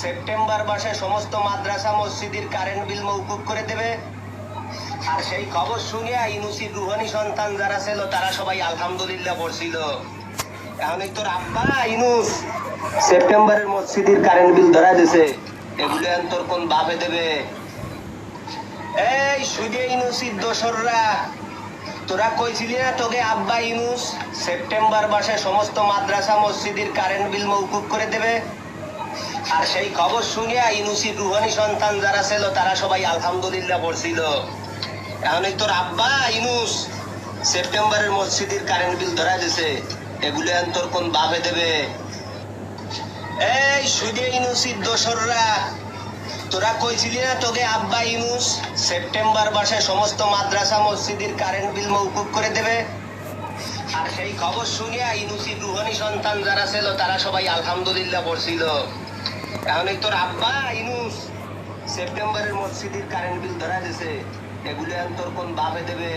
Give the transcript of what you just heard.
September মাসে সমস্ত মাদ্রাসা মসজিদের কারেন্ট বিল মৌকুব করে দেবে। আর সেই খবর শুনিয়া ইউনুসির রুহানি সন্তান যারা ছিল, তারা সবাই আলহামদুলিল্লাহ পড়ছিল। এখন তোর আব্বা ইউনুস সেপ্টেম্বরের মসজিদের কারেন্ট বিল ধরা দিছে। এগুলো তোর কোন বাপে দেবে? এই সুজে ইনুসির দোসররা। তোরা কইছিলি না তোকে আব্বা ইউনুস সেপ্টেম্বর মাসে সমস্ত মাদ্রাসা মসজিদের কারেন্ট বিল মৌকুব করে দেবে। আর সেই খবর শুনিয়া ইউনুসির রুহানি সন্তান যারা ছিল, তারা সবাই আলহামদুলিল্লাহ পড়ছিল। এখন তোর আব্বা ইউনুস সেপ্টেম্বরের মসজিদের কারেন্ট বিল ধরা দিছে। এগুলো এখন তোর কোন বাপে দেবে? এই সুজে ইউনুসির দোসররা। তোরা কইছিলি না তোকে আব্বা ইউনুস সেপ্টেম্বর মাসে সমস্ত মাদ্রাসা মসজিদের কারেন্ট বিল মৌকুব করে দেবে? আর সেই খবর শুনিয়া ইউনুসির রুহানি সন্তান যারা ছিল, তারা সবাই আলহামদুলিল্লাহ পড়ছিল। এই তোর আব্বা ইনুস, সেপ্টেম্বরের মসজিদের কারেন্ট বিল ধরা গেছে। এগুলো তোর কোন বাপে দেবে?